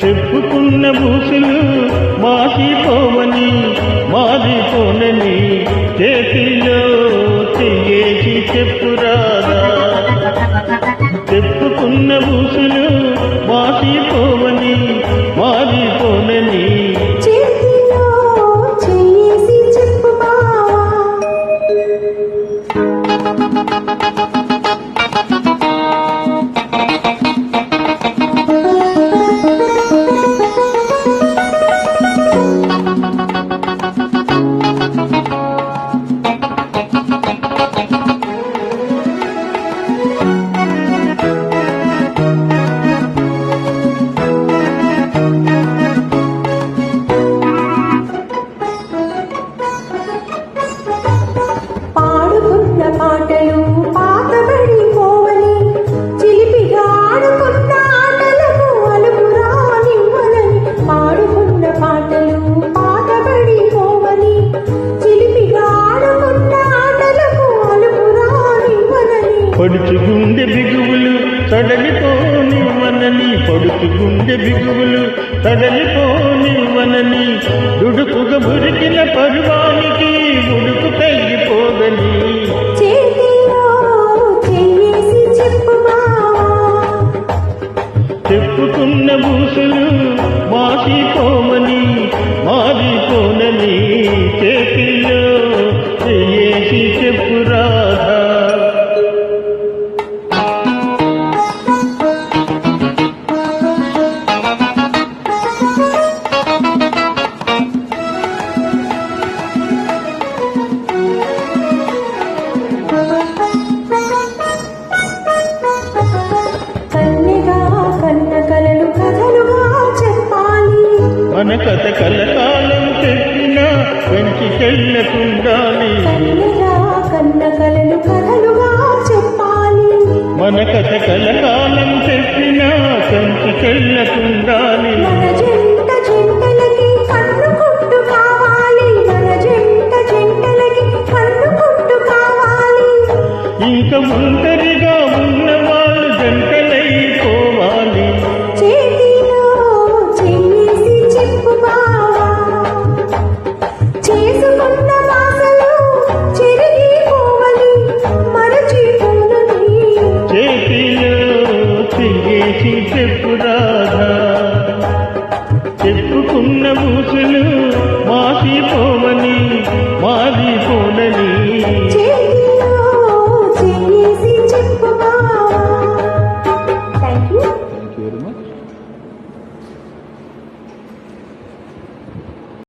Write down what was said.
చెప్పుకున్న బూసులు మాసిపోవని మాదిపోనని చేతిలో చెయ్యేసి చెప్పురాదా చెప్పుకున్న బూసులు మాసిపోవని మాదిపోనని Thank you. పడుచు గుండె బిగువులు తడలిపోనివ్వనని పడుచు గుండె బిగువులు తడలిపోనివ్వ కథ కాలం తెచ్చిన పెంచి చెల్లకుండాలి కన్న కలలు కథలుగా చెప్పాలి మన కథ కల కాలం తెచ్చిన పెంచి చెల్లకుండాలి ఇంకా ముందరి रो